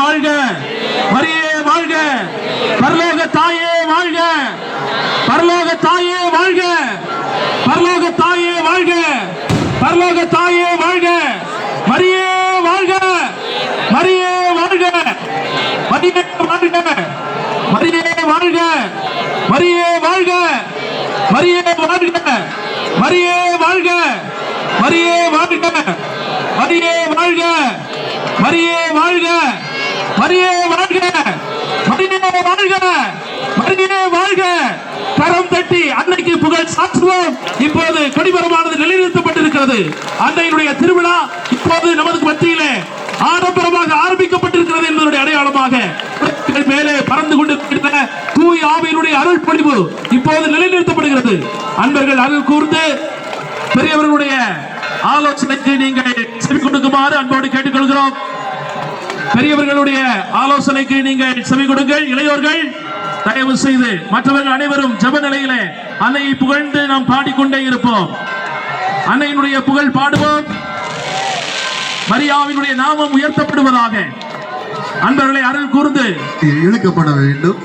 வாழ்க மரியே வாழ்க பரலோக தாயே வாழ்க பரலோக தாயே வாழ்க பரலோக தாயே வாழ்க பரலோக தாயே வாழ்க மரியே வாழ்க மரியே வாழ்க மரியே வாழ்க மரியே வாழ்க மரியே வாழ்க மரியே வாழ்க மரியே வாழ்க மரியே வாழ்க மரியே வாழ்க மரியே வாழ்க மரியே வாழ்க மரியே வாழ்க மரியே வாழ்க. கரம் தட்டி அன்னைக்கு புகழ் சாற்றுவோம். இப்போது கொடிபரமானது நிலைநிறுத்தப்பட்டிருக்கிறது. அன்னையினுடைய திருவிழா இப்போது நமது மத்தியிலே ஆடம்பரமாக ஆரம்பிக்கப்பட்டிருக்கிறது என்பதனுடைய அடையாளமாக மேலே பறந்து கொண்டு தூய் ஆவியினுடைய அருள் பொழிவு இப்போது நிலைநிறுத்தப்படுகிறது. அன்பர்கள் அருள் கூர்ந்து பெரியவர்களுடைய ஆலோசனைக்கு நீங்கள் செவி கொடுக்குமாறு அன்போடு கேட்டுக்கொள்கிறோம். பெரியவர்களுடைய ஆலோசனைக்கு நீங்கள் செவி கொடுங்கள் இளையோர்கள். தயவு செய்து மற்றவர்கள் அனைவரும் ஜப நிலையிலே அன்னையை புகழ்ந்து நாம் பாடிக்கொண்டே இருப்போம். அன்னையினுடைய புகழ் பாடுவோம். மரியாவினுடைய நாமம் உயர்த்தப்படுவதாக அன்பர்களை அருள் கூர்ந்து இழுக்கப்பட வேண்டும்.